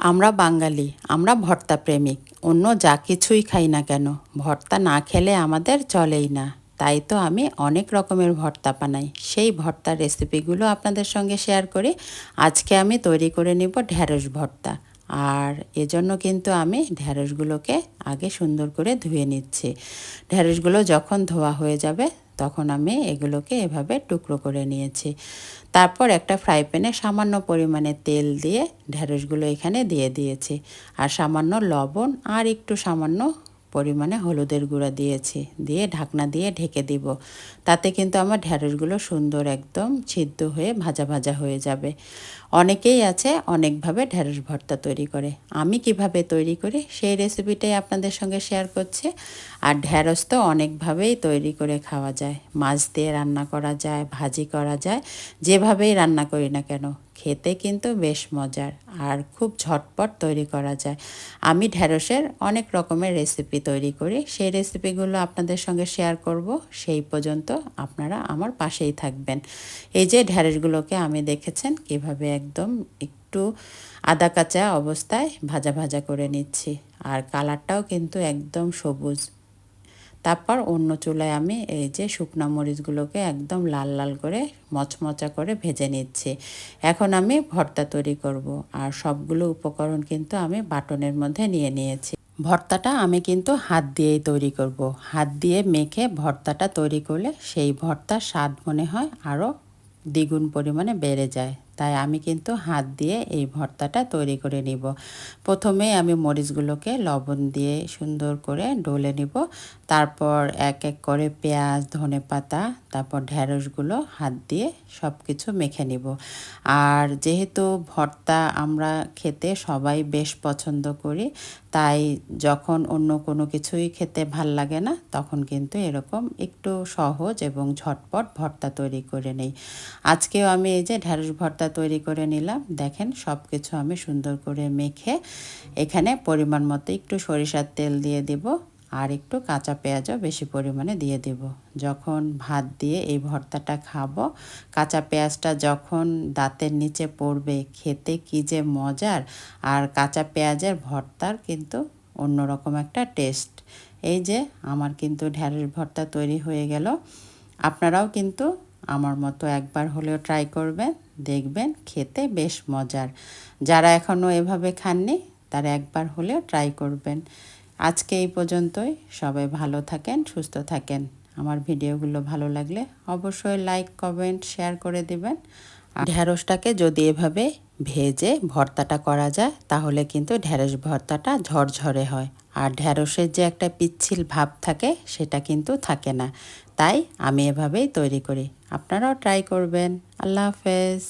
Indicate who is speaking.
Speaker 1: আমরা বাঙালি, আমরা ভর্তা প্রেমিক অন্য যা কিছুই খাই না কেন, ভর্তা না খেলে আমাদের চলেই না। তাই তো আমি অনেক রকমের ভর্তা বানাই। সেই ভর্তার রেসিপিগুলো আপনাদের সঙ্গে শেয়ার করি। আজকে আমি তৈরি করে নিব ঢ্যাঁড়স ভর্তা। আর এজন্য কিন্তু আমি ঢ্যাঁড়সগুলোকে আগে সুন্দর করে ধুয়ে নিচ্ছি। ঢ্যাঁড়সগুলো যখন ধোয়া হয়ে যাবে তখন আমি এগুলোকে এভাবে টুকরো করে নিয়েছি। তারপর একটা ফ্রাই প্যানে সামান্য পরিমাণে তেল দিয়ে ঢেঁড়সগুলো এখানে দিয়ে দিয়েছি। আর সামান্য লবণ আর একটু সামান্য পরিমাণে হলুদের গুঁড়া দিয়েছি, দিয়ে ঢাকনা দিয়ে ঢেকে দিব। তাতে কিন্তু আমার ঢ্যাঁড়সগুলো সুন্দর একদম সিদ্ধ হয়ে ভাজা ভাজা হয়ে যাবে। অনেকেই আছে অনেকভাবে ঢ্যাঁড়স ভর্তা তৈরি করে। আমি কীভাবে তৈরি করি সেই রেসিপিটাই আপনাদের সঙ্গে শেয়ার করছি। আর ঢ্যাঁড়স তো অনেকভাবেই তৈরি করে খাওয়া যায়। মাছ দিয়ে রান্না করা যায়, ভাজি করা যায়, যেভাবেই রান্না করি না কেন খেতে কিন্তু বেশ মজার আর খুব ঝটপট তৈরি করা যায়। আমি ঢ্যাঁড়সের অনেক রকমের রেসিপি তৈরি করি। সেই রেসিপিগুলো আপনাদের সঙ্গে শেয়ার করব। সেই পর্যন্ত আপনারা আমার পাশেই থাকবেন। এই যে ঢ্যাঁড়সগুলোকে আমি দেখেছেন কীভাবে একদম একটু আদা কাঁচা অবস্থায় ভাজা ভাজা করে নিচ্ছি। আর কালারটাও কিন্তু একদম সবুজ। তারপর অন্য চুলায় আমি এই যে শুকনো মরিচগুলোকে একদম লাল লাল করে মচমচা করে ভেজে নিচ্ছি। এখন আমি ভর্তা তৈরি করব আর সবগুলো উপকরণ কিন্তু আমি বাটনের মধ্যে নিয়ে নিয়েছি। ভর্তাটা আমি কিন্তু হাত দিয়েই তৈরি করব। হাত দিয়ে মেখে ভর্তাটা তৈরি করলে সেই ভর্তার স্বাদ মনে হয় আরও দ্বিগুণ পরিমাণে বেড়ে যায়। তাই আমি কিন্তু হাত দিয়ে এই ভর্তাটা তৈরি করে নিব। প্রথমে আমি মরিচগুলোকে লবণ দিয়ে সুন্দর করে ডলে নিব। তারপর এক এক করে পেঁয়াজ, ধনে পাতা, তারপর ঢ্যাঁড়সগুলো হাত দিয়ে সব কিছু মেখে নিব। আর যেহেতু ভর্তা আমরা খেতে সবাই বেশ পছন্দ করি, তাই যখন অন্য কোনো কিছুই খেতে ভালো লাগে না, তখন কিন্তু এরকম একটু সহজ এবং ঝটপট ভর্তা তৈরি করে নেই। আজকেও আমি এই যে ঢ্যাঁড়স ভর্তা তৈরি করে নিলাম। দেখেন সব কিছু আমি সুন্দর করে মেখে এখানে পরিমাণ মতো একটু সরিষার তেল দিয়ে দিব আর একটু কাঁচা পেঁয়াজও বেশি পরিমাণে দিয়ে দেব। যখন ভাত দিয়ে এই ভর্তাটা খাব, কাঁচা পেঁয়াজটা যখন দাঁতের নিচে পড়বে, খেতে কি যে মজার আর কাঁচা পেঁয়াজের ভর্তার কিন্তু অন্যরকম একটা টেস্ট। এই যে আমার কিন্তু ঢ্যাঁড়স ভর্তা তৈরি হয়ে গেল। আপনারাও কিন্তু আমার মতো একবার হলেও ট্রাই করবেন দেখবেন খেতে বেশ মজার। যারা এখনও এভাবে খাননি, তারা একবার হলেও ট্রাই করবেন। আজকে এই পর্যন্তই, সবাই ভালো থাকেন, সুস্থ থাকেন। আমার ভিডিওগুলো ভালো লাগলে অবশ্যই লাইক কমেন্ট শেয়ার করে দেবেন। ঢ্যাঁড়সটাকে যদি এভাবে ভেজে ভর্তাটা করা যায়, তাহলে কিন্তু ঢ্যাঁড়স ভর্তাটা ঝরঝরে হয়। আর ঢ্যাঁড়সের যে একটা পিচ্ছিল ভাব থাকে, সেটা কিন্তু থাকে না। তাই আমি এভাবেই তৈরি করি। আপনারাও ট্রাই করবেন। আল্লাহ হাফেজ।